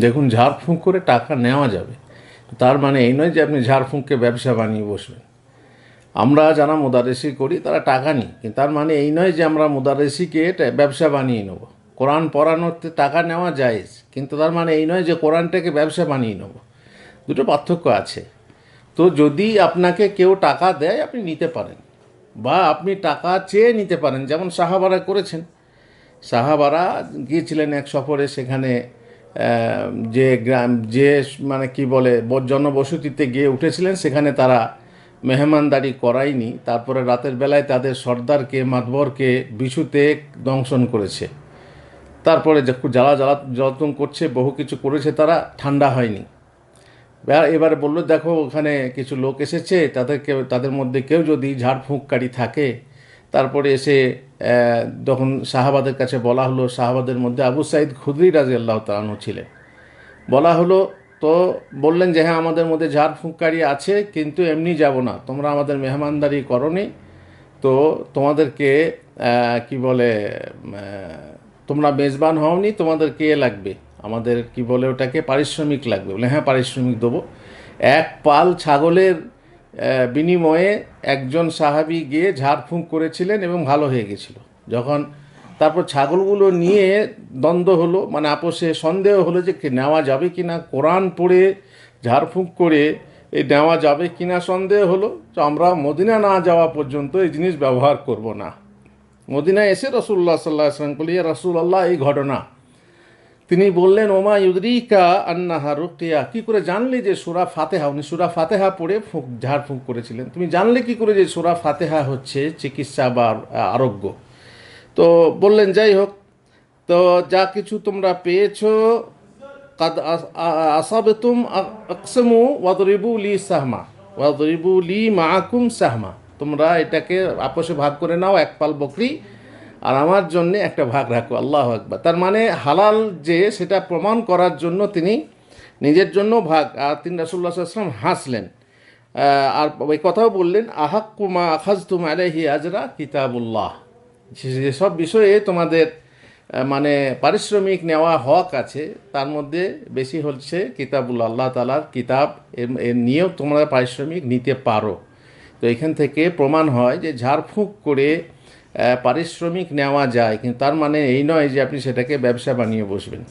দেখুন, ঝাড়ফুঁক করে টাকা নেওয়া যাবে। তার মানে এই নয় যে আপনি ঝাড়ফুঁককে ব্যবসা বানিয়ে বসবেন। আমরা যারা মোদারেসি করি, তারা টাকা নিই। কিন্তু তার মানে এই নয় যে আমরা মোদারেসিকে ব্যবসা বানিয়ে নেব। কোরআন পড়ানোতে টাকা নেওয়া যায় কিন্তু তার মানে এই নয় যে কোরআনটাকে ব্যবসা বানিয়ে নেব। দুটো পার্থক্য আছে। তো যদি আপনাকে কেউ টাকা দেয়, আপনি নিতে পারেন। বা আপনি টাকা চেয়ে নিতে পারেন, যেমন সাহাবারা করেছেন। সাহাবারা গিয়েছিলেন এক সফরে, সেখানে যে গ্রাম, যে মানে কি বলে জনবসতিতে গিয়ে উঠেছিলেন, সেখানে তারা মেহমানদারি করায়নি। তারপরে রাতের বেলায় তাদের সর্দারকে, মাতবরকে বিছুতে দংশন করেছে। তারপরে জ্বালা জ্বালা যত্ন করছে, বহু কিছু করেছে তারা, ঠান্ডা হয়নি। এবার- বলল, দেখো, ওখানে কিছু লোক এসেছে, তাদেরকে, তাদের মধ্যে কেউ যদি ঝাড়ফুঁককারী থাকে, তারপরে এসে তখন শাহাবাদের কাছে বলা হলো শাহাবাদের মধ্যে আবু সাইদ খুদরি রাজি আল্লাহ তালানু ছিলেন। বলা হলো, তো বললেন যে হ্যাঁ আমাদের মধ্যে ঝাড়ফুঁককারী আছে, কিন্তু এমনি যাব না। তোমরা আমাদের মেহমানদারি করনি। তো তোমাদেরকে কি বলে তোমরা মেজবান হওনি, তোমাদের কে লাগবে? আমাদের, কি বলে ওটাকে, পারিশ্রমিক লাগবে। বলে হ্যাঁ পারিশ্রমিক দেবো। এক পাল ছাগলের বিনিময়ে একজন সাহাবি গিয়ে ঝাড়ফুঁক করেছিলেন এবং ভালো হয়ে গেছিল। যখন তারপর ছাগলগুলো নিয়ে দ্বন্দ্ব হলো মানে আপোষে সন্দেহ হলো যে নেওয়া যাবে কি না কোরআন পড়ে ঝাড়ফুঁক করে এই নেওয়া যাবে কি না সন্দেহ হলো, তো আমরা মদিনা না যাওয়া পর্যন্ত এই জিনিস ব্যবহার করব না। মদিনায় এসে রসুল্লাহ সাল্লাহ আসলাম বলিয়া রসুল আল্লাহ এই ঘটনা। তিনি বললেন, ওমা ইউদ্রিকা আন্নাহা রুকিয়া। কি করে জানলে যে সুরা ফাতেহা? উনি সুরা ফাতেহা পড়ে ফুঁক ঝাড়ফুঁক করেছিলেন। তুমি জানলে কি করে যে সুরা ফাতেহা হচ্ছে চিকিৎসা বা আরোগ্য? তো বললেন, যাই হোক, তো যা কিছু তোমরা পেয়েছ, কাদ আসাবেতুম আকসমু ওয়াদরিবু লি সাহমা, ওয়াদরিবু লি মাআকুম সাহমা। তোমরা এটাকে আপোষে ভাগ করে নাও, এক পাল বকরি আর আমার জন্য একটা ভাগ রাখো, আল্লাহ আকবার। তার মানে হালাল যে সেটা প্রমাণ করার জন্য তিনি নিজের জন্য ভাগ। আর তিনি রাসুল্লাহ আসলাম হাসলেন। আর ওই কথাও বললেন আহাক্কুমা আখাজতুম আলাইহি আজরা কিতাবুল্লাহ। যেসব বিষয়ে তোমাদের মানে পারিশ্রমিক নেওয়া হক আছে, তার মধ্যে বেশি হচ্ছে কিতাবুল আল্লাহ তালার কিতাব। এর- নিয়েও তোমরা পারিশ্রমিক নিতে পারো। তো এখান থেকে প্রমাণ হয় যে ঝাড়ফুঁক করে পারিশ্রমিক নেওয়া যায়। কিন্তু তার মানে এই নয় যে আপনি সেটাকে ব্যবসা বানিয়ে বসবেন।